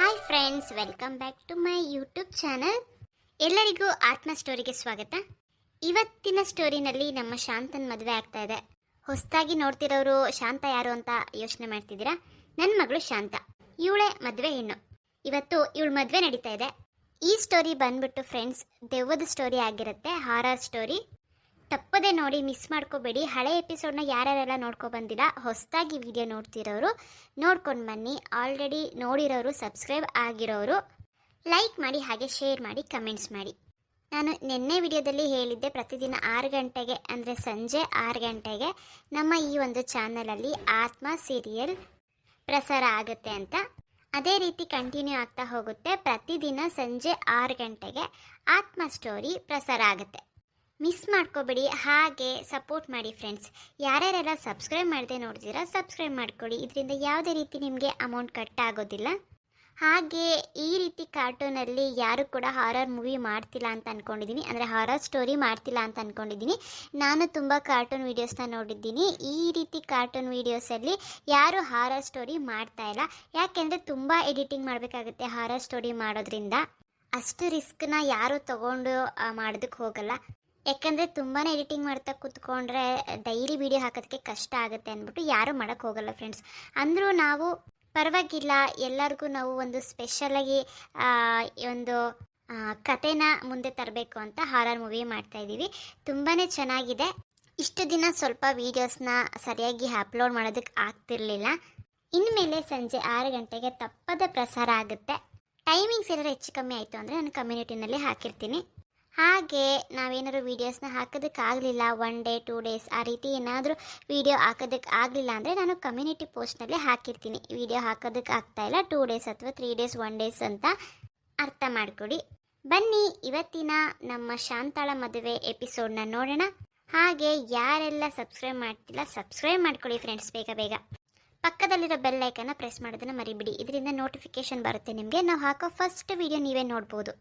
Hi friends welcome back to my YouTube channel ಎಲ್ಲರಿಗೂ ಆತ್ಮ ಸ್ಟೋರಿಗೆ ಸ್ವಾಗತ. ಇವತ್ತಿನ ಸ್ಟೋರಿನಲ್ಲಿ ನಮ್ಮ ಶಾಂತನ್ ಮದುವೆ ಆಗ್ತಾ ಇದೆ. ಹೊಸದಾಗಿ ನೋಡ್ತಿರೋರು ಶಾಂತ ಯಾರು ಅಂತ ಯೋಚನೆ ಮಾಡ್ತಿದ್ದೀರಾ? ನನ್ನ ಮಗಳು ಶಾಂತ. ಇವಳೇ ಮದುವೆ ಹೆಣ್ಣು. ಇವತ್ತು ಇವಳು ಮದುವೆ ನಡೀತಾ ಇದೆ. ಈ ಸ್ಟೋರಿ ಬಂದ್ಬಿಟ್ಟು ಫ್ರೆಂಡ್ಸ್ ದೆವ್ವದ ಸ್ಟೋರಿ ಆಗಿರುತ್ತೆ ಹಾರರ್ ಸ್ಟೋರಿ ತಪ್ಪದೆ ನೋಡಿ ಮಿಸ್ ಮಾಡ್ಕೋಬೇಡಿ. ಹಳೆ ಎಪಿಸೋಡ್ನ ಯಾರ್ಯಾರೆಲ್ಲ ನೋಡ್ಕೊ ಬಂದಿಲ್ಲ, ಹೊಸದಾಗಿ ವಿಡಿಯೋ ನೋಡ್ತಿರೋರು, ನೋಡ್ಕೊಂಡು ಬನ್ನಿ. ಆಲ್ರೆಡಿ ನೋಡಿರೋರು ಸಬ್ಸ್ಕ್ರೈಬ್ ಆಗಿರೋರು ಲೈಕ್ ಮಾಡಿ, ಹಾಗೆ ಶೇರ್ ಮಾಡಿ ಕಮೆಂಟ್ಸ್ ಮಾಡಿ. ನಾನು ನಿನ್ನೆ ವಿಡಿಯೋದಲ್ಲಿ ಹೇಳಿದ್ದೆ, ಪ್ರತಿದಿನ ಆರು ಗಂಟೆಗೆ, ಅಂದರೆ ಸಂಜೆ ಆರು ಗಂಟೆಗೆ ನಮ್ಮ ಈ ಒಂದು ಚಾನಲಲ್ಲಿ ಆತ್ಮ ಸೀರಿಯಲ್ ಪ್ರಸಾರ ಆಗುತ್ತೆ ಅಂತ. ಅದೇ ರೀತಿ ಕಂಟಿನ್ಯೂ ಆಗ್ತಾ ಹೋಗುತ್ತೆ. ಪ್ರತಿದಿನ ಸಂಜೆ ಆರು ಗಂಟೆಗೆ ಆತ್ಮ ಸ್ಟೋರಿ ಪ್ರಸಾರ ಆಗುತ್ತೆ. ಮಿಸ್ ಮಾಡ್ಕೋಬೇಡಿ, ಹಾಗೆ ಸಪೋರ್ಟ್ ಮಾಡಿ ಫ್ರೆಂಡ್ಸ್ ಯಾರ್ಯಾರೆಲ್ಲ ಸಬ್ಸ್ಕ್ರೈಬ್ ಮಾಡದೆ ನೋಡ್ತೀರಾ ಸಬ್ಸ್ಕ್ರೈಬ್ ಮಾಡ್ಕೊಳ್ಳಿ ಇದರಿಂದ ಯಾವುದೇ ರೀತಿ ನಿಮಗೆ ಅಮೌಂಟ್ ಕಟ್ ಆಗೋದಿಲ್ಲ. ಹಾಗೆ ಈ ರೀತಿ ಕಾರ್ಟೂನಲ್ಲಿ ಯಾರು ಕೂಡ ಹಾರರ್ ಮೂವಿ ಮಾಡ್ತಿಲ್ಲ ಅಂತ ಅಂದ್ಕೊಂಡಿದ್ದೀನಿ ಅಂದರೆ ಹಾರರ್ ಸ್ಟೋರಿ ಮಾಡ್ತಿಲ್ಲ ಅಂತ ಅಂದ್ಕೊಂಡಿದ್ದೀನಿ ನಾನು ತುಂಬ ಕಾರ್ಟೂನ್ ವೀಡಿಯೋಸ್ನ ನೋಡಿದ್ದೀನಿ. ಈ ರೀತಿ ಕಾರ್ಟೂನ್ ವೀಡಿಯೋಸಲ್ಲಿ ಯಾರು ಹಾರರ್ ಸ್ಟೋರಿ ಮಾಡ್ತಾ ಇಲ್ಲ. ಯಾಕೆಂದರೆ ತುಂಬ ಎಡಿಟಿಂಗ್ ಮಾಡಬೇಕಾಗುತ್ತೆ ಹಾರರ್ ಸ್ಟೋರಿ ಮಾಡೋದ್ರಿಂದ. ಅಷ್ಟು ರಿಸ್ಕ್ನ ಯಾರು ತಗೊಂಡು ಮಾಡೋದಕ್ಕೆ ಹೋಗಲ್ಲ. ಯಾಕಂದರೆ ತುಂಬಾ ಎಡಿಟಿಂಗ್ ಮಾಡ್ತಾ ಕೂತ್ಕೊಂಡ್ರೆ ಡೈಲಿ ವಿಡಿಯೋ ಹಾಕೋದಕ್ಕೆ ಕಷ್ಟ ಆಗುತ್ತೆ ಅಂದ್ಬಿಟ್ಟು ಯಾರೂ ಮಾಡೋಕ್ಕೆ ಹೋಗಲ್ಲ ಫ್ರೆಂಡ್ಸ್ ಅಂದರೂ ನಾವು ಪರವಾಗಿಲ್ಲ, ಎಲ್ಲರಿಗೂ ನಾವು ಒಂದು ಸ್ಪೆಷಲಾಗಿ ಒಂದು ಕತೆನ ಮುಂದೆ ತರಬೇಕು ಅಂತ ಹಾರರ್ ಮೂವಿ ಮಾಡ್ತಾ ಇದ್ದೀವಿ. ತುಂಬಾ ಚೆನ್ನಾಗಿದೆ. ಇಷ್ಟು ದಿನ ಸ್ವಲ್ಪ ವೀಡಿಯೋಸ್ನ ಸರಿಯಾಗಿ ಅಪ್ಲೋಡ್ ಮಾಡೋದಕ್ಕೆ ಆಗ್ತಿರ್ಲಿಲ್ಲ. ಇನ್ಮೇಲೆ ಸಂಜೆ ಆರು ಗಂಟೆಗೆ ತಪ್ಪದ ಪ್ರಸಾರ ಆಗುತ್ತೆ. ಟೈಮಿಂಗ್ಸ್ ಏನಾದ್ರು ಹೆಚ್ಚು ಕಮ್ಮಿ ಆಯಿತು ಅಂದರೆ ನಾನು ಕಮ್ಯುನಿಟಿನಲ್ಲಿ ಹಾಕಿರ್ತೀನಿ. ಹಾಗೆ ನಾವೇನಾದ್ರು ವೀಡಿಯೋಸ್ನ ಹಾಕೋದಕ್ಕೆ ಆಗಲಿಲ್ಲ ಒನ್ ಡೇ ಟೂ ಡೇಸ್ ಆ ರೀತಿ ಏನಾದರೂ ವೀಡಿಯೋ ಹಾಕೋದಕ್ಕೆ ಆಗಲಿಲ್ಲ ಅಂದರೆ ನಾನು ಕಮ್ಯುನಿಟಿ ಪೋಸ್ಟ್ನಲ್ಲಿ ಹಾಕಿರ್ತೀನಿ. ವೀಡಿಯೋ ಹಾಕೋದಕ್ಕೆ ಆಗ್ತಾಯಿಲ್ಲ ಟೂ ಡೇಸ್ ಅಥವಾ ತ್ರೀ ಡೇಸ್ ಒನ್ ಡೇಸ್ ಅಂತ ಅರ್ಥ ಮಾಡಿಕೊಡಿ. ಬನ್ನಿ ಇವತ್ತಿನ ನಮ್ಮ ಶಾಂತಾಳ ಮದುವೆ ಎಪಿಸೋಡ್ನ ನೋಡೋಣ. ಹಾಗೆ ಯಾರೆಲ್ಲ ಸಬ್ಸ್ಕ್ರೈಬ್ ಮಾಡ್ತಿಲ್ಲ ಸಬ್ಸ್ಕ್ರೈಬ್ ಮಾಡ್ಕೊಳ್ಳಿ ಫ್ರೆಂಡ್ಸ್ ಬೇಗ ಬೇಗ. ಪಕ್ಕದಲ್ಲಿರೋ ಬೆಲ್ ಐಕನ್ನ ಪ್ರೆಸ್ ಮಾಡೋದನ್ನು ಮರಿಬಿಡಿ. ಇದರಿಂದ ನೋಟಿಫಿಕೇಶನ್ ಬರುತ್ತೆ ನಿಮಗೆ. ನಾವು ಹಾಕೋ ಫಸ್ಟ್ ವಿಡಿಯೋ ನೀವೇ ನೋಡ್ಬೋದು.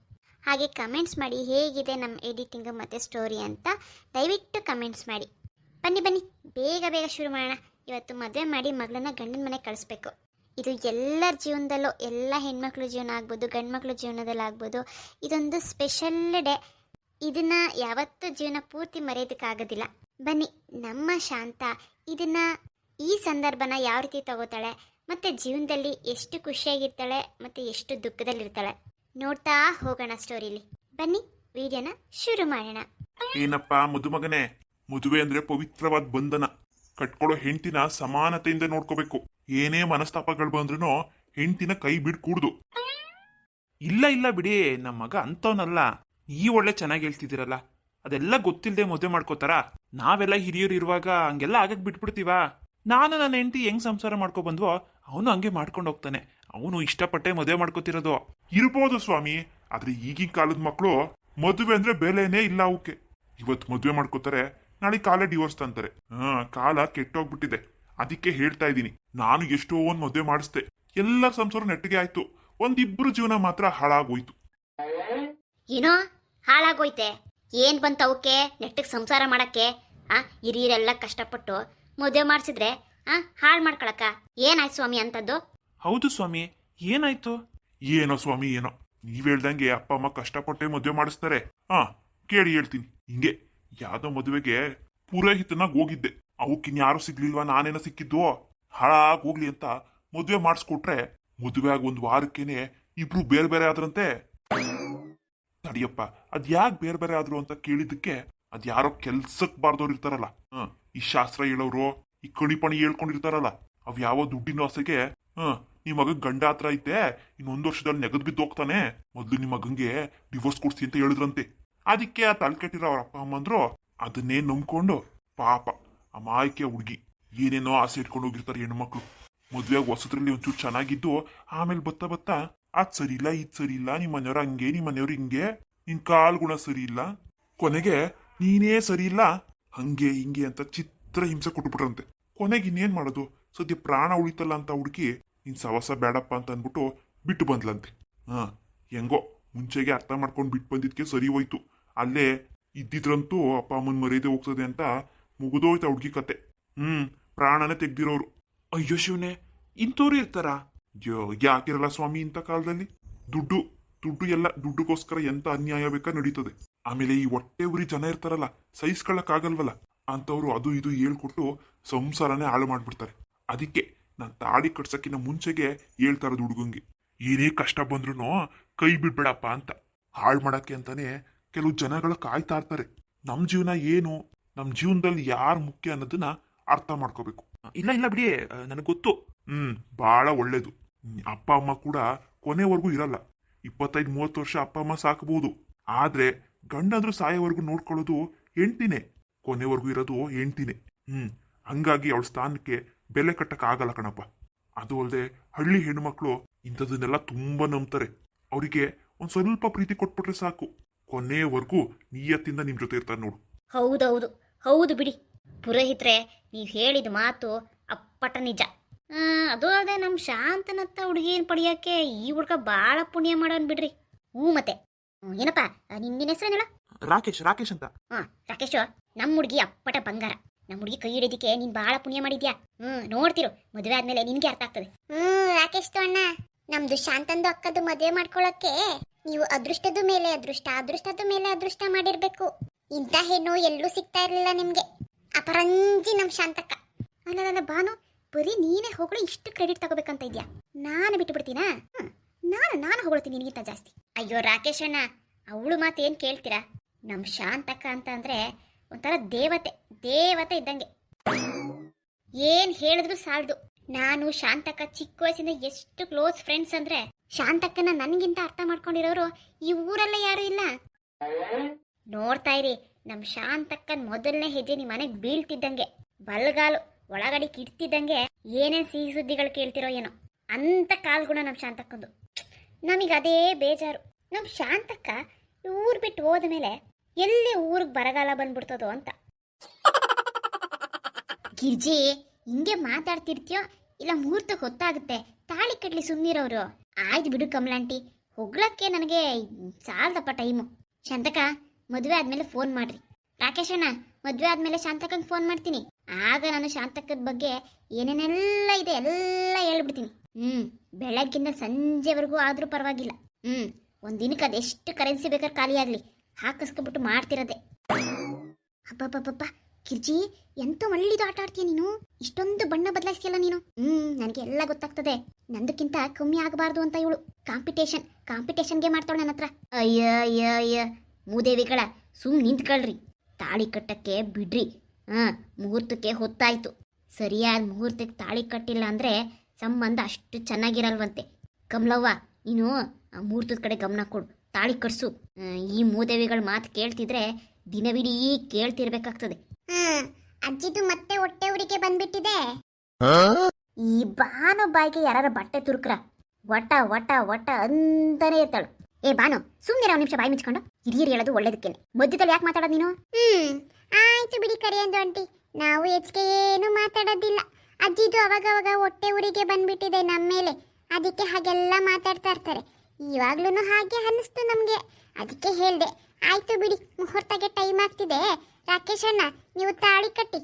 ಹಾಗೆ ಕಮೆಂಟ್ಸ್ ಮಾಡಿ ಹೇಗಿದೆ ನಮ್ಮ ಎಡಿಟಿಂಗ್ ಮತ್ತು ಸ್ಟೋರಿ ಅಂತ ದಯವಿಟ್ಟು ಕಮೆಂಟ್ಸ್ ಮಾಡಿ. ಬನ್ನಿ ಬನ್ನಿ. ಬೇಗ ಬೇಗ ಶುರು ಮಾಡೋಣ. ಇವತ್ತು ಮದುವೆ ಮಾಡಿ ಮಗಳನ್ನ ಗಂಡನ ಮನೆಗೆ ಕಳಿಸ್ಬೇಕು. ಇದು ಎಲ್ಲರ ಜೀವನದಲ್ಲೂ, ಎಲ್ಲ ಹೆಣ್ಮಕ್ಳ ಜೀವನ ಆಗ್ಬೋದು, ಗಂಡ್ಮಕ್ಳ ಜೀವನದಲ್ಲಿ ಆಗ್ಬೋದು. ಇದೊಂದು ಸ್ಪೆಷಲ್ ಡೇ ಇದನ್ನ ಯಾವತ್ತೂ ಜೀವನ ಪೂರ್ತಿ ಮರೆಯೋದಕ್ಕಾಗೋದಿಲ್ಲ ಬನ್ನಿ, ನಮ್ಮ ಶಾಂತ ಇದನ್ನ ಈ ಸಂದರ್ಭನ ಯಾವ ರೀತಿ ತಗೋತಾಳೆ, ಮತ್ತೆ ಜೀವನದಲ್ಲಿ ಎಷ್ಟು ಖುಷಿಯಾಗಿರ್ತಾಳೆ, ಮತ್ತೆ ಎಷ್ಟು ದುಃಖದಲ್ಲಿರ್ತಾಳೆ. ನೋಡ್ತಾ ಹೋಗೋಣ ಸ್ಟೋರಿಲಿ. ಬನ್ನಿ, ವಿಡಿಯೋನ ಶುರು ಮಾಡೋಣ. ಏನಪ್ಪ, ಮದುಮಗನೇ? ಮದುವೆ ಅಂದ್ರೆ ಪವಿತ್ರವಾದ ಬಂಧನ. ಕಟ್ಕೊಳ್ಳೋ ಹೆಂಡತಿನ ಸಮಾನತೆಯಿಂದ ನೋಡ್ಕೋಬೇಕು. ಏನೇ ಮನಸ್ತಾಪಗಳು ಬಂದ್ರೂ ಹೆಂಡತಿನ ಕೈ ಬಿಡ್ಕೂಡ್ದು ಇಲ್ಲ ಇಲ್ಲ ಬಿಡಿ ನಮ್ಮ ಮಗ ಅಂತವನಲ್ಲ. ಈ ಒಳ್ಳೆ ಚೆನ್ನಾಗಿ ಹೇಳ್ತಿದ್ದೀರಲ್ಲ. ಅದೆಲ್ಲ ಗೊತ್ತಿಲ್ಲದೆ ಮದುವೆ ಮಾಡ್ಕೋತಾರ? ನಾವೆಲ್ಲ ಹಿರಿಯರು ಇರುವಾಗ ಹಂಗೆಲ್ಲ ಆಗಕ್ ಬಿಟ್ಬಿಡ್ತೀವ? ನಾನು ನನ್ನ ಹೆಂಡತಿ ಹೆಂಗ್ ಸಂಸಾರ ಮಾಡ್ಕೊ ಬಂದ್ವೋ ಅವನು ಹಂಗೆ ಮಾಡ್ಕೊಂಡು ಹೋಗ್ತಾನೆ. ಅವನು ಇಷ್ಟಪಟ್ಟೆ ಮದುವೆ ಮಾಡ್ಕೋತಿರೋದು. ಇರ್ಬೋದು ಸ್ವಾಮಿ ಆದ್ರೆ ಈಗಿನ ಕಾಲದ ಮಕ್ಕಳು ಮದುವೆ ಅಂದ್ರೆ ಬೆಲೆನೇ ಇಲ್ಲ ಅವಕ್ಕೆ ಇವತ್ತು ಮದುವೆ ಮಾಡ್ಕೋತಾರೆ ನಾಳೆ ಕಾಲ ಡಿವೋರ್ಸ್ ಅಂತಾರೆ ಹಾ ಕಾಲ ಕೆಟ್ಟೋಗ್ಬಿಟ್ಟಿದೆ. ಅದಕ್ಕೆ ಹೇಳ್ತಾ ಇದ್ದೀನಿ ನಾನು ಎಷ್ಟೋ ಒಂದ್ ಮದುವೆ ಮಾಡಿಸ್ದೆ. ಎಲ್ಲ ಸಂಸಾರ ನೆಟ್ಟಿಗೆ ಆಯ್ತು. ಒಂದಿಬ್ರು ಜೀವನ ಮಾತ್ರ ಹಾಳಾಗೋಯ್ತು. ಏನೋ? ಹಾಳಾಗೋಯ್ತೆ. ಏನ್ ಬಂತ ಅವಕ್ಕೆ ನೆಟ್ಟಿಗೆ ಸಂಸಾರ ಮಾಡಕ್ಕೆ? ಆ ಹಿರಿಯರೆಲ್ಲ ಕಷ್ಟಪಟ್ಟು ಮದುವೆ ಮಾಡಿಸಿದ್ರೆ ಆ, ಹಾಳು ಮಾಡ್ಕೊಳಕ. ಏನಾಯ್ತು ಸ್ವಾಮಿ ಅಂತದ್ದು? ಹೌದು ಸ್ವಾಮಿ, ಏನಾಯ್ತು? ಏನೋ ಸ್ವಾಮಿ, ಏನೋ. ನೀವ್ ಹೇಳ್ದಂಗೆ ಅಪ್ಪ, ಅಮ್ಮ ಕಷ್ಟಪಟ್ಟೆ ಮದುವೆ ಮಾಡಿಸ್ತಾರೆ. ಹಾ ಕೇಳಿ ಹೇಳ್ತೀನಿ. ಹಿಂಗೆ, ಯಾವ್ದೋ ಮದುವೆಗೆ ಪುರೋಹಿತನಾಗ ಹೋಗಿದ್ದೆ. ಅವಕ್ಕಿನ್ಯಾರು ಸಿಗ್ಲಿಲ್ವಾ, ನಾನೇನೋ ಸಿಕ್ಕಿದ್ದು? ಹಾಳಾಗ್ ಹೋಗ್ಲಿ ಅಂತ ಮದುವೆ ಮಾಡಿಸ್ಕೊಟ್ರೆ ಮದುವೆ ಆಗ ಒಂದ್ ವಾರಕ್ಕೇನೆ ಇಬ್ರು ಬೇರೆ ಬೇರೆ ಆದ್ರಂತೆ. ತಡಿಯಪ್ಪ, ಅದ್ ಯಾಕೆ ಬೇರೆ ಬೇರೆ ಆದ್ರು ಅಂತ ಕೇಳಿದ್ದಕ್ಕೆ ಅದ್ ಯಾರೋ ಕೆಲ್ಸಕ್ ಬಾರ್ದವ್ರು ಇರ್ತಾರಲ್ಲ. ಹ, ಈ ಶಾಸ್ತ್ರ ಹೇಳೋರು ಈ ಕಣಿಪಣಿ ಹೇಳ್ಕೊಂಡಿರ್ತಾರಲ್ಲ, ಅವ್ ಯಾವ ದುಡ್ಡಿನ ಆಸೆಗೆ, ಹ ನಿಮ್ ಮಗ ಗಂಡ ಹತ್ರ ಐತೆ ಇನ್ನೊಂದ್ ವರ್ಷದಲ್ಲಿ ನೆಗದ್ ಬಿದ್ದು ಹೋಗ್ತಾನೆ. ಮೊದ್ಲು ನಿಮ್ ಮಗಂಗೆ ಡಿವೋರ್ಸ್ ಕೊಡ್ಸಿ ಅಂತ ಹೇಳಿದ್ರಂತೆ. ಅದಕ್ಕೆ ಆ ತಲೆ ಕೆಟ್ಟಿರೋ ಅವ್ರ ಅಪ್ಪ ಅಮ್ಮಂದ್ರು ಅದನ್ನೇ ನಂಬ್ಕೊಂಡು ಪಾಪ, ಅಮಾಯಕೆ ಹುಡುಗಿ, ಏನೇನೋ ಆಸೆ ಇಟ್ಕೊಂಡು ಹೋಗಿರ್ತಾರೆ ಹೆಣ್ಮಕ್ಳು. ಮದ್ವೆಯಾಗ ಹೊಸದ್ರಲ್ಲಿ ಒಂಚೂರು ಚೆನ್ನಾಗಿದ್ದು, ಆಮೇಲೆ ಬತ್ತಾ ಬತ್ತಾ, ಅದ್ ಸರಿ ಇಲ್ಲ, ಇದು ಸರಿ ಇಲ್ಲ ನಿಮ್ಮ ಮನೆಯವ್ರ ಹಂಗೆ ನಿಮ್ಮ ಮನೆಯವ್ರ ಹಿಂಗೆ, ನಿನ್ ಕಾಲ್ ಗುಣ ಸರಿ ಇಲ್ಲ, ಕೊನೆಗೆ ನೀನೇ ಸರಿ ಇಲ್ಲ, ಹಂಗೆ, ಹಿಂಗೆ ಅಂತ ಚಿತ್ರ ಹಿಂಸೆ ಕೊಟ್ಬಿಟ್ರಂತೆ. ಕೊನೆಗೆ ಇನ್ನೇನ್ ಮಾಡೋದು? ಸದ್ಯ ಪ್ರಾಣ ಉಳಿತಲ್ಲ ಅಂತ ಹುಡುಕಿ, ನಿನ್ ಸವಸ ಬೇಡಪ್ಪ ಅಂತ ಅಂದ್ಬಿಟ್ಟು ಬಿಟ್ಟು ಬಂದ್ಲಂತೆ. ಹಾಂ, ಹೆಂಗೋ, ಮುಂಚೆಗೆ ಅರ್ಥ ಮಾಡ್ಕೊಂಡು ಬಿಟ್ಟು ಬಂದಿದ್ಕೆ ಸರಿ ಹೋಯ್ತು. ಅಲ್ಲೇ ಇದ್ದಿದ್ರಂತೂ ಅಪ್ಪ ಅಮ್ಮನ್ ಮರ್ಯಾದೆ ಹೋಗ್ತದೆ ಅಂತ ಮುಗಿದೋಯ್ತು ಹುಡುಗಿ ಕತೆ. ಹ್ಮ್, ಪ್ರಾಣನೇ ತೆಗ್ದಿರೋರು. ಅಯ್ಯೋ ಶಿವನೇ, ಇಂಥವ್ರು ಇರ್ತಾರ? ಅಯ್ಯೋ ಯಾಕಿರಲ್ಲ ಸ್ವಾಮಿ ಇಂಥ ಕಾಲದಲ್ಲಿ? ದುಡ್ಡು ದುಡ್ಡು ಎಲ್ಲ ದುಡ್ಡುಗೋಸ್ಕರ ಎಂತ ಅನ್ಯಾಯ ಬೇಕಾ ನಡೀತದೆ. ಆಮೇಲೆ ಈ ಹೊಟ್ಟೆ ಉರಿ ಜನ ಇರ್ತಾರಲ್ಲ ಸಹಿಸ್ಕೊಳಕ್ಕಾಗಲ್ವಲ್ಲ ಅಂತವ್ರು ಅದು ಇದು ಹೇಳ್ಕೊಟ್ಟು ಸಂಸಾರನೇ ಹಾಳು ಮಾಡಿಬಿಡ್ತಾರೆ. ಅದಕ್ಕೆ ನಾನು ತಾಳಿ ಕಟ್ಸೋಕ್ಕಿಂತ ಮುಂಚೆಗೆ ಹೇಳ್ತಾ ಇರೋದು ಹುಡುಗಂಗೆ, ಏನೇ ಕಷ್ಟ ಬಂದ್ರು ಕೈ ಬಿಡ್ಬೇಡಪ್ಪ ಅಂತ. ಹಾಳು ಮಾಡಕ್ಕೆ ಅಂತಾನೆ ಕೆಲವು ಜನಗಳು ಕಾಯ್ತಾ ಇರ್ತಾರೆ. ನಮ್ಮ ಜೀವನ ಏನು ನಮ್ಮ ಜೀವನದಲ್ಲಿ ಯಾರು ಮುಖ್ಯ ಅನ್ನೋದನ್ನ ಅರ್ಥ ಮಾಡ್ಕೋಬೇಕು. ಇಲ್ಲ ಇಲ್ಲ ಬಿಡಿ, ನನಗೆ ಗೊತ್ತು. ಹ್ಮ್ ಬಹಳ ಒಳ್ಳೇದು. ಅಪ್ಪ, ಅಮ್ಮ ಕೂಡ ಕೊನೆವರೆಗೂ ಇರಲ್ಲ. ಇಪ್ಪತ್ತೈದು, ಮೂವತ್ತು ವರ್ಷ ಅಪ್ಪ, ಅಮ್ಮ ಸಾಕಬಹುದು ಆದ್ರೆ ಗಂಡಂದ್ರು ಸಾಯೋವರೆಗೂ ನೋಡ್ಕೊಳ್ಳೋದು ಹೆಂಡ್ತಿನೇ. ಕೊನೆವರೆಗೂ ಇರೋದು ಹೆಂಡ್ತಿನೇ. ಹ್ಮ್ ಹಂಗಾಗಿ ಅವಳ ಸ್ಥಾನಕ್ಕೆ ಬೆಲೆ ಕಟ್ಟಕ್ ಆಗಲ್ಲ ಕಣಪ್ಪ. ಅದು ಅಲ್ಲದೆ ಹಳ್ಳಿ ಹೆಣ್ಮಕ್ಳು ಇಂಥದನ್ನೆಲ್ಲ ತುಂಬಾ ನಂಬ್ತಾರೆ. ಅವರಿಗೆ ಒಂದ್ ಸ್ವಲ್ಪ ಪ್ರೀತಿ ಕೊಟ್ಬಿಟ್ರೆ ಸಾಕು. ಕೊನೆಯವರೆಗೂ ನಿಯತ್ತಿಂದ ನಿಮ್ ಜೊತೆ ಇರ್ತಾರೆ ನೋಡು. ಹೌದೌದು ಹೌದು ಬಿಡಿ. ಪುರೋಹಿತ್ರೆ ನೀವು ಹೇಳಿದ ಮಾತು ಅಪ್ಪಟ ನಿಜ. ಆ, ಅದು ಅಲ್ಲದೆ ನಮ್ಮ ಶಾಂತನತ್ತ ಹುಡುಗಿನ ಪಡಿಯಕ್ಕೆ ಈ ಹುಡುಗ ಭಾಳ ಪುಣ್ಯ ಮಾಡೋನ್ ಬಿಡ್ರಿ. ಹ್ಞೂ ಮತ್ತೆ. ಹ್ಮ್, ಏನಪ್ಪ ನಿನ್ನ ಹೆಸರೇನಲ್ಲ ರಾಕೇಶ್ ರಾಕೇಶ್ ಅಂತ. ಹಾಂ ರಾಕೇಶ್. ನಮ್ಮ ಹುಡುಗಿ ಅಪ್ಪಟ ಬಂಗಾರ. ನಮ್ಮ ಹುಡುಗಿ ಕೈ ಹಿಡಿದಕ್ಕೆ ನೀನು ಭಾಳ ಪುಣ್ಯ ಮಾಡಿದ್ಯಾ? ಹ್ಞೂ ನೋಡ್ತಿರು, ಮದುವೆ ಆದ್ಮೇಲೆ ನಿನಗೆ ಅರ್ಥ ಆಗ್ತದೆ. ಹ್ಞೂ ರಾಕೇಶ್ ಅಣ್ಣ. ನಮ್ದು ಶಾಂತಂದು ಅಕ್ಕದು ಮದುವೆ ಮಾಡ್ಕೊಳ್ಳಕ್ಕೆ ನೀವು ಅದೃಷ್ಟದ ಮೇಲೆ ಅದೃಷ್ಟ, ಅದೃಷ್ಟದ ಮೇಲೆ ಅದೃಷ್ಟ ಮಾಡಿರ್ಬೇಕು. ಇಂಥ ಹೆಣ್ಣು ಎಲ್ಲೂ ಸಿಗ್ತಾ ಇರಲಿಲ್ಲ ನಿಮ್ಗೆ. ಅಪರಂಜಿ ನಮ್ ಶಾಂತಕ್ಕ. ಅಲ್ಲ ಬಾನು ಬರೀ ನೀನೇ ಹೊಗಳು ಇಷ್ಟು ಕ್ರೆಡಿಟ್ ತಗೋಬೇಕಂತ ಇದ್ಯಾ? ನಾನು ಬಿಟ್ಟು ಬಿಡ್ತೀನಾ ನಾನು ನಾನು ಹೊಗಳ್ತೀನಿ ನಿನಗಿಂತ ಜಾಸ್ತಿ. ಅಯ್ಯೋ ರಾಕೇಶ್ ಅಣ್ಣ ಅವಳು ಮಾತು ಏನು ಕೇಳ್ತೀರಾ? ನಮ್ ಶಾಂತಕ್ಕ ಅಂತ ಅಂದ್ರೆ ಒಂಥರ ದೇವತೆ ದೇವತೆ ಇದ್ದಂಗೆ. ಏನ್ ಹೇಳಿದ್ರು ಸಾಲದು. ನಾನು ಶಾಂತಕ್ಕ ಚಿಕ್ಕ ವಯಸ್ಸಿಂದ ಎಷ್ಟು ಕ್ಲೋಸ್ ಫ್ರೆಂಡ್ಸ್ ಅಂದ್ರೆ ಶಾಂತಕ್ಕನ ನನ್ಗಿಂತ ಅರ್ಥ ಮಾಡ್ಕೊಂಡಿರೋರು ಈ ಊರಲ್ಲೇ ಯಾರು ಇಲ್ಲ. ನೋಡ್ತಾ ಇರಿ, ನಮ್ ಶಾಂತಕ್ಕನ್ ಮೊದಲನೇ ಹೆಜ್ಜೆ ನಿಮ್ ಮನೆಗ್ ಬೀಳ್ತಿದ್ದಂಗೆ. ಬಲ್ಗಾಲು ಒಳಗಡೆ ಕಿಡ್ತಿದ್ದಂಗೆ ಏನೇನ್ ಸಿಹಿ ಸುದ್ದಿಗಳು ಕೇಳ್ತಿರೋ ಏನೋ. ಅಂತ ಕಾಲ್ಗುಣ ನಮ್ ಶಾಂತಕ್ಕಂದು. ನಮಗೆ ಅದೇ ಬೇಜಾರು. ನಮ್ ಶಾಂತಕ್ಕ ಊರ್ ಬಿಟ್ಟು ಹೋದ ಮೇಲೆ ಎಲ್ಲಿ ಊರಿಗೆ ಬರಗಾಲ ಬಂದ್ಬಿಡ್ತದೋ ಅಂತ. ಗಿರ್ಜಿ, ಹಿಂಗೆ ಮಾತಾಡ್ತಿರ್ತೀಯೋ? ಇಲ್ಲ ಮುಹೂರ್ತ ಗೊತ್ತಾಗುತ್ತೆ ತಾಳಿ ಕಟ್ಲಿ ಸುಮ್ಮನಿರೋರು ಆಯ್ತು ಬಿಡು ಕಮಲಾಂಟಿ ಹೊಗ್ಳಕ್ಕೆ ನನಗೆ ಸಾಲದಪ್ಪ ಟೈಮು. ಶಾಂತಕ, ಮದುವೆ ಆದ್ಮೇಲೆ ಫೋನ್ ಮಾಡ್ರಿ. ರಾಕೇಶ್ ಅಣ್ಣ ಮದುವೆ ಆದ್ಮೇಲೆ ಶಾಂತಕಂಗ್ ಫೋನ್ ಮಾಡ್ತೀನಿ. ಆಗ ನಾನು ಶಾಂತಕದ ಬಗ್ಗೆ ಏನೇನೆಲ್ಲ ಇದೆ ಎಲ್ಲ ಹೇಳ್ಬಿಡ್ತೀನಿ. ಹ್ಮ್, ಬೆಳಗ್ಗಿಂದ ಸಂಜೆವರೆಗೂ ಆದ್ರೂ ಪರವಾಗಿಲ್ಲ. ಹ್ಮ್ ಒಂದಿನಕ್ಕೆ ದಿನಕ್ಕೆ ಅದೆಷ್ಟು ಕರೆನ್ಸಿ ಬೇಕಾದ್ರೆ ಖಾಲಿ ಆಗ್ಲಿ. ಹಾಕಿಸ್ಕೊಬಿಟ್ಟು ಮಾಡ್ತಿರೋದೆ. ಅಬ್ಬಬ್ಬಬ್ಬಬ್ಬ ಕಿರ್ಜಿ ಎಂತ ಒಳ್ಳೆದು ಆಟ ಆಡ್ತೀಯ ನೀನು? ಇಷ್ಟೊಂದು ಬಣ್ಣ ಬದಲಾಯಿಸ್ತೀಯಲ್ಲ ನೀನು? ಹ್ಮ್ ನನಗೆ ಎಲ್ಲ ಗೊತ್ತಾಗ್ತದೆ. ನಂದಕ್ಕಿಂತ ಕಮ್ಮಿ ಆಗಬಾರ್ದು ಅಂತ ಇವಳು. ಕಾಂಪಿಟೇಷನ್, ಕಾಂಪಿಟೇಷನ್ಗೆ ಮಾಡ್ತಾಳೆ ನನ್ನ ಹತ್ರ ಅಯ್ಯ ಅಯ್ಯ ಅಯ್ಯ. ಮೂದೇವಿಗಳ ಸುಮ್ ನಿಂತ್ಕೊಳ್ರಿ. ತಾಳಿ ಕಟ್ಟಕ್ಕೆ ಬಿಡ್ರಿ. ಹಾ, ಮುಹೂರ್ತಕ್ಕೆ ಹೊತ್ತಾಯ್ತು. ಸರಿಯಾದ ಮುಹೂರ್ತಕ್ಕೆ ತಾಳಿ ಕಟ್ಟಿಲ್ಲ ಅಂದ್ರೆ ಸಂಬಂಧ ಅಷ್ಟು ಚೆನ್ನಾಗಿರಲ್ವಂತೆ. ಕಮಲವ್ವ, ನೀನು ಆ ಮುಹೂರ್ತದ ಕಡೆ ಗಮನ ಕೊಡು. ತಾಳಿ ಕಟ್ಸು. ಈ ಮೂದೇವಿಗಳ ಮಾತು ಕೇಳ್ತಿದ್ರೆ ದಿನವಿಡೀ ಕೇಳ್ತಿರ್ಬೇಕಾಗ್ತದೆ. ಅಜ್ಜಿದು ಮತ್ತೆ ಹೊಟ್ಟೆ ಉರಿಗೆ ಬಂದ್ಬಿಟ್ಟಿದೆ. ಈ ಬಾನು ಬಾಯಿಗೆ ಯಾರ ಬಟ್ಟೆ ತುರುಕ್ರ. ಒಟ ಒಟ ಒಟ ಅಂತಾನೆ ಇರ್ತಾಳು. ಏ ಬಾನು ಸುಮ್ಮನೆ ಒಂದ್ ನಿಮಿಷ ಬಾಯಿ ಮುಚ್ಕೊಂಡು. ಹಿರಿಯರು ಹೇಳೋದು ಒಳ್ಳೇದಕ್ಕೆ ಮಧ್ಯದಲ್ಲಿ ಯಾಕೆ ಮಾತಾಡೋದು ನೀನು? ಹ್ಮ್ ಆಯ್ತು ಬಿಡಿ ಕರಿಯಂದು ಆಂಟಿ. ನಾವು ಹೆಚ್ಚಿಗೆ ಏನು ಮಾತಾಡೋದಿಲ್ಲ. ಅಜ್ಜಿದು ಅವಾಗವಾಗ ಅವಾಗ ಹೊಟ್ಟೆ ಉರಿಗೆ ಬಂದ್ಬಿಟ್ಟಿದೆ ನಮ್ಮ ಮೇಲೆ ಅದಕ್ಕೆ ಹಾಗೆಲ್ಲ ಮಾತಾಡ್ತಾ ಇರ್ತಾರೆ. ಇವಾಗ್ಲೂ ಹಾಗೆ ಅನ್ನಿಸ್ತು ನಮಗೆ. ಅದಕ್ಕೆ ಹೇಳಿದೆ ಆಯ್ತು ಬಿಡಿ ಮುಹೂರ್ತಕ್ಕೆ ಟೈಮ್ ಆಗ್ತಿದೆ. ರಾಕೇಶ್ ಅಣ್ಣ ನೀವು ತಾಳಿ ಕಟ್ಟಿ.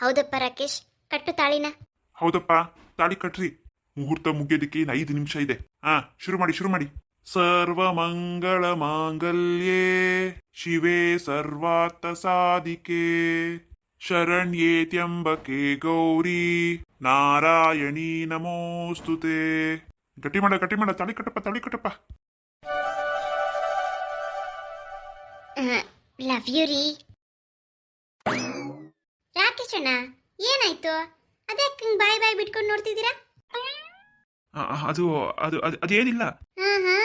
ಹೌದಪ್ಪ ರಾಕೇಶ್ ಕಟ್ಟು ತಾಳಿನ. ಹೌದಪ್ಪ ತಾಳಿ ಕಟ್ರಿ. ಮುಹೂರ್ತ ಮುಗಿಯೋದಕ್ಕೆ ಇನ್ನು ಐದು ನಿಮಿಷ ಇದೆ. ಹಾ ಶುರು ಮಾಡಿ ಶುರು ಮಾಡಿ. ಸರ್ವ ಮಂಗಳ ಮಾಂಗಲ್ಯೇ ಶಿವೇ ಸರ್ವಾರ್ಥ ಸಾಧಿಕೆ. ಶರಣ್ಯೇತ್ಯಂಬಕೆ ಗೌರಿ ನಾರಾಯಣಿ ನಮೋಸ್ತುತೆ. ಗಟ್ಟಿ ಮಾಡ ಗಟ್ಟಿ ಮಾಡ ತಳಿ ಕಟ್ಟಪ್ಪ ತಳಿ ಕಟ್ಟಪ್ಪ ಲವ್ ಯು ರೀ. ರಾಕೇಶ್ ಅಣ್ಣ ಏನಾಯ್ತು? ಅದಕ್ಕೆ ಬಾಯ್ ಬಾಯ್ ಬಿಟ್ಕೊಂಡು ನೋಡ್ತಿದ್ದೀರಾ? ಅದು ಅದು ಅದು ಅದೇನಿಲ್ಲ. ಹಾ ಹಾ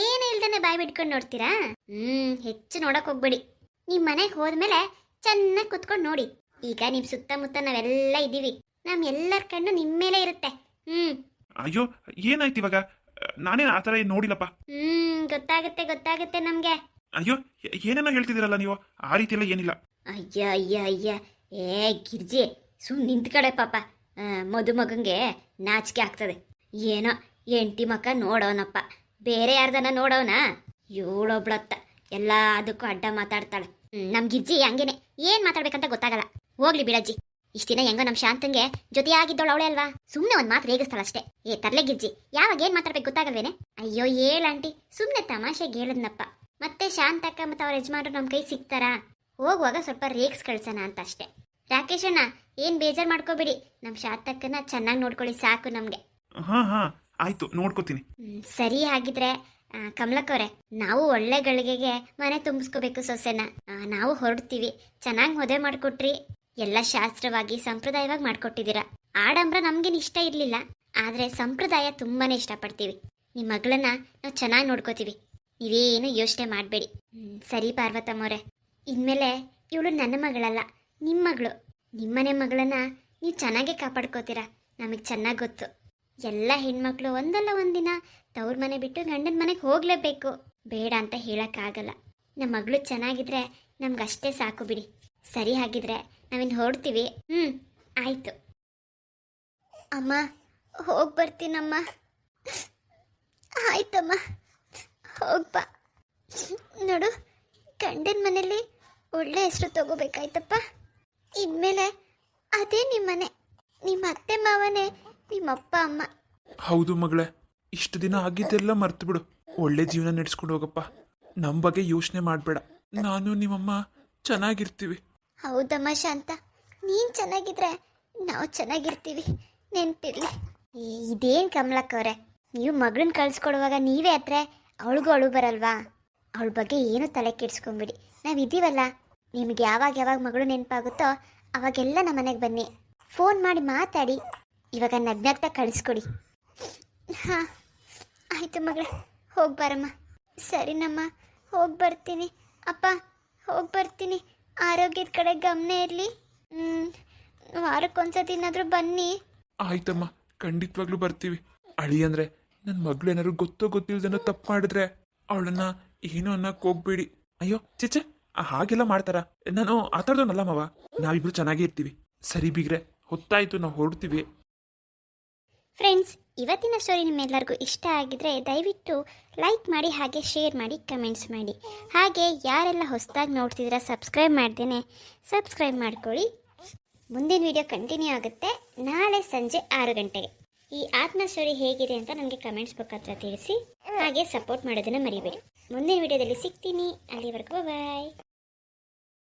ಏನು ಇಲ್ದನೆ ಬಾಯ್ ಬಿಟ್ಕೊಂಡು ನೋಡ್ತೀರಾ? ಹ್ಮ್ ಹೆಚ್ಚು ನೋಡಕ್ ಹೋಗ್ಬೇಡಿ. ನಿಮ್ ಮನೆಗೆ ಹೋದ್ಮೇಲೆ ಚೆನ್ನಾಗಿ ಕುತ್ಕೊಂಡು ನೋಡಿ. ಈಗ ನಿಮ್ ಸುತ್ತಮುತ್ತ ನಾವೆಲ್ಲ ಇದ್ದೀವಿ ನಮ್ ಎಲ್ಲರ ಕಣ್ಣು ನಿಮ್ಮ ಮೇಲೆ ಇರುತ್ತೆ. ಹ್ಮ್ ಅಯ್ಯೋ ಏನಾಯ್ತು ಇವಾಗ? ನಾನೇನು ಆ ಥರ ಏನ್ ನೋಡಿಲ್ಲಪ್ಪ. ಹ್ಮ್ ಗೊತ್ತಾಗುತ್ತೆ ಗೊತ್ತಾಗುತ್ತೆ ನಮ್ಗೆ. ಅಯ್ಯೋ ಏನೇನೋ ಹೇಳ್ತಿದಿರಲ್ಲ ನೀವು? ಆ ರೀತಿ ಎಲ್ಲ ಏನಿಲ್ಲ. ಅಯ್ಯ ಅಯ್ಯ ಅಯ್ಯ. ಏ ಗಿರ್ಜಿ ಸುಮ್ ನಿಂತ್ಕಡೆ ಪಾಪ. ಆ, ಮದುಮಗಂಗೆ ನಾಚಿಕೆ ಆಗ್ತದೆ. ಏನೋ ಎಂಟಿ ಮಕ್ಕ ನೋಡೋನಪ್ಪ. ಬೇರೆ ಯಾರ್ದನ ನೋಡೋನ? ಇವಳೊಬ್ಳತ್ತ. ಎಲ್ಲ ಅದಕ್ಕೂ ಅಡ್ಡ ಮಾತಾಡ್ತಾಳೆ. ಹ್ಮ್, ನಮ್ ಗಿರ್ಜಿ ಹಂಗೇನೆ. ಏನ್ ಮಾತಾಡ್ಬೇಕಂತ ಗೊತ್ತಾಗಲ್ಲ. ಹೋಗ್ಲಿ ಬಿಡಜ್ಜಿ. ಇಷ್ಟ ದಿನ ಹೆಂಗೋ ನಮ್ಮ ಶಾಂತಂಗೆ ಜೊತೆಯಾಗಿದ್ದವಳು ಅವಳೆ ಅಲ್ವಾ? ಸುಮ್ಮನೆ ಒಂದು ಮಾತು ರೇಗಿಸ್ತಾಳ ಅಷ್ಟೇ ಏ ತರ್ಲೆ ಗಿಜ್ಜಿ ಯಾವಾಗ ಏನ್ ಮಾತಾಡ್ಬೇಕು ಗೊತ್ತಾಗಲ್ವೇನೆ? ಅಯ್ಯೋ ಏಳ್ ಆಂಟಿ ಸುಮ್ಮನೆ ತಮಾಷೆಗೆ ಹೇಳದ್ನಪ್ಪ. ಮತ್ತೆ ಶಾಂತಕ್ಕ ಮತ್ತೆ ಅವ್ರ ಯಜಮಾನ್ರು ನಮ್ಮ ಕೈ ಸಿಗ್ತಾರಾ? ಹೋಗುವಾಗ ಸ್ವಲ್ಪ ರೇಗ್ಸ್ ಕಳ್ಸೋಣ ಅಂತ ಅಷ್ಟೇ. ರಾಕೇಶ್ ಅಣ್ಣ ಏನ್ ಬೇಜಾರ್ ಮಾಡ್ಕೋಬೇಡಿ. ನಮ್ಮ ಶಾಂತಕ್ಕನ ಚೆನ್ನಾಗಿ ನೋಡ್ಕೊಳ್ಳಿ ಸಾಕು ನಮ್ಗೆ. ಹಾ ಹಾ ಆಯ್ತು ನೋಡ್ಕೋತೀನಿ. ಸರಿ ಹಾಗಿದ್ರೆ ಕಮಲಕ್ಕವ್ರೆ ನಾವು ಒಳ್ಳೆ ಗಳಿಗೆಗೆ ಮನೆ ತುಂಬಿಸ್ಕೋಬೇಕು ಸೊಸೆನ. ನಾವು ಹೊರಡ್ತೀವಿ. ಚೆನ್ನಾಗಿ ಮದುವೆ ಮಾಡಿಕೊಟ್ರಿ. ಎಲ್ಲ ಶಾಸ್ತ್ರವಾಗಿ ಸಂಪ್ರದಾಯವಾಗಿ ಮಾಡ್ಕೊಟ್ಟಿದ್ದೀರಾ. ಆಡಂಬ್ರ ನಮ್ಗೇನು ಇಷ್ಟ ಇರಲಿಲ್ಲ. ಆದರೆ ಸಂಪ್ರದಾಯ ತುಂಬಾನೇ ಇಷ್ಟಪಡ್ತೀವಿ. ನಿಮ್ಮ ಮಗಳನ್ನ ನಾವು ಚೆನ್ನಾಗಿ ನೋಡ್ಕೋತೀವಿ. ನೀವೇನು ಯೋಚನೆ ಮಾಡಬೇಡಿ. ಸರಿ ಪಾರ್ವತಮ್ಮವ್ರೆ. ಇನ್ಮೇಲೆ ಇವಳು ನನ್ನ ಮಗಳಲ್ಲ ನಿಮ್ಮ ಮಗಳು. ನಿಮ್ಮನೆ ಮಗಳನ್ನ ನೀವು ಚೆನ್ನಾಗೇ ಕಾಪಾಡ್ಕೋತೀರಾ, ನಮಗೆ ಚೆನ್ನಾಗಿ ಗೊತ್ತು. ಎಲ್ಲ ಹೆಣ್ಮಕ್ಳು ಒಂದಲ್ಲ ಒಂದಿನ ತವ್ರ ಮನೆ ಬಿಟ್ಟು ಗಂಡನ ಮನೆಗೆ ಹೋಗಲೇಬೇಕು. ಬೇಡ ಅಂತ ಹೇಳೋಕ್ಕಾಗಲ್ಲ. ನಮ್ಮ ಮಗಳು ಚೆನ್ನಾಗಿದ್ರೆ ನಮ್ಗಷ್ಟೇ ಸಾಕು ಬಿಡಿ. ಸರಿ ಹಾಗಿದ್ರೆ ನಾವಿನ್ನು ಹೊರಡ್ತೀವಿ. ಹ್ಞೂ ಆಯಿತು. ಅಮ್ಮ, ಹೋಗಿ ಬರ್ತೀನಮ್ಮ. ಆಯ್ತಮ್ಮ ಹೋಗ್ಬಾ ನೋಡು, ಗಂಡನ ಮನೇಲಿ ಒಳ್ಳೆ ಹೆಸರು ತಗೋಬೇಕಾಯ್ತಪ್ಪ. ಇನ್ಮೇಲೆ ಅದೇ ನಿಮ್ಮನೆ. ನಿಮ್ಮ ಅತ್ತೆ ಮಾವನೇ ನಿಮ್ಮಪ್ಪ ಅಮ್ಮ. ಹೌದು ಮಗಳೇ, ಇಷ್ಟು ದಿನ ಆಗಿದ್ದೆಲ್ಲ ಮರ್ತು ಬಿಡು ಒಳ್ಳೆ ಜೀವನ ನಡೆಸ್ಕೊಂಡು ಹೋಗಪ್ಪ. ನಮ್ಮ ಬಗ್ಗೆ ಯೋಚನೆ ಮಾಡಬೇಡ. ನಾನು ನಿಮ್ಮಮ್ಮ ಚೆನ್ನಾಗಿರ್ತೀವಿ. ಹೌದಮ್ಮ ಶಾಂತ. ನೀನ್ ಚೆನ್ನಾಗಿದ್ರೆ ನಾವು ಚೆನ್ನಾಗಿರ್ತೀವಿ. ನೆನ್ಪಿರ್ಲಿ. ಇದೇನ್ ಕಮಲಕ್ಕವ್ರೆ ನೀವು ಮಗಳನ್ನ ಕಳಿಸ್ಕೊಡುವಾಗ ನೀವೇ ಹತ್ರ ಅವಳಿಗೂ ಅಳು ಬರಲ್ವಾ? ಅವಳ ಬಗ್ಗೆ ಏನು ತಲೆ ಕೆಡ್ಸ್ಕೊಂಬಿಡಿ. ನಾವು ಇದೀವಲ್ಲ. ನಿಮ್ಗೆ ಯಾವಾಗ ಯಾವಾಗ ಮಗಳು ನೆನಪಾಗುತ್ತೋ ಅವಾಗೆಲ್ಲ ನಮ್ಮ ಮನೆಗೆ ಬನ್ನಿ. ಫೋನ್ ಮಾಡಿ ಮಾತಾಡಿ. ಇವಾಗ ನಗ್ನಗ್ತಾ ಕಳಿಸ್ಕೊಡಿ. ಹಾಂ, ಆಯಿತು ಮಗಳೇ. ಹೋಗಿ ಬರಮ್ಮ. ಸರಿನಮ್ಮ. ಹೋಗಿ ಬರ್ತೀನಿ. ಅಪ್ಪ, ಹೋಗಿ ಬರ್ತೀನಿ. ಆರೋಗ್ಯದ ಕಡೆ ಗಮನ ಇರಲಿ. ವಾರಕ್ಕೊಂದ್ಸತಿನಾದರೂ ಬನ್ನಿ. ಆಯ್ತಮ್ಮ, ಖಂಡಿತವಾಗ್ಲೂ ಬರ್ತೀವಿ. ಅಳಿ ಅಂದ್ರೆ ನನ್ನ ಮಗಳು ಏನಾದ್ರು ಗೊತ್ತೋ ಗೊತ್ತಿಲ್ದೇನೋ ತಪ್ಪು ಮಾಡಿದ್ರೆ ಅವಳನ್ನ ಏನೋ ಅನ್ನಕ್ ಹೋಗ್ಬೇಡಿ. ಅಯ್ಯೋ ಚಿಚ್ಚೆ ಹಾಗೆಲ್ಲ ಮಾಡ್ತಾರ? ನಾನು ಆ ಥರದವನಲ್ಲ ನಾವಿಬ್ರು ಚೆನ್ನಾಗೇ ಇರ್ತೀವಿ. ಸರಿ ಬಿಗ್ರೆ, ಹೊತ್ತಾಯ್ತು, ನಾವು ಹೊರಡ್ತೀವಿ. ಫ್ರೆಂಡ್ಸ್ ಇವತ್ತಿನ ಸ್ಟೋರಿ ನಿಮ್ಮೆಲ್ಲರಿಗೂ ಇಷ್ಟ ಆಗಿದ್ರೆ ದಯವಿಟ್ಟು ಲೈಕ್ ಮಾಡಿ ಹಾಗೆ ಶೇರ್ ಮಾಡಿ ಕಮೆಂಟ್ಸ್ ಮಾಡಿ. ಹಾಗೆ ಯಾರೆಲ್ಲ ಹೊಸದಾಗಿ ನೋಡ್ತಿದ್ರೆ ಸಬ್ಸ್ಕ್ರೈಬ್ ಮಾಡ್ದೇನೆ ಸಬ್ಸ್ಕ್ರೈಬ್ ಮಾಡ್ಕೊಳ್ಳಿ. ಮುಂದಿನ ವಿಡಿಯೋ ಕಂಟಿನ್ಯೂ ಆಗುತ್ತೆ ನಾಳೆ ಸಂಜೆ ಆರು ಗಂಟೆಗೆ. ಈ ಆತ್ಮ ಸ್ಟೋರಿ ಹೇಗಿದೆ ಅಂತ ನನಗೆ ಕಮೆಂಟ್ಸ್ ಮುಖಾಂತರ ತಿಳಿಸಿ, ಹಾಗೆ ಸಪೋರ್ಟ್ ಮಾಡೋದನ್ನು ಮರಿಬೇಡಿ. ಮುಂದಿನ ವಿಡಿಯೋದಲ್ಲಿ ಸಿಗ್ತೀನಿ. ಅಲ್ಲಿವರೆಗೂ ಬಾಯ್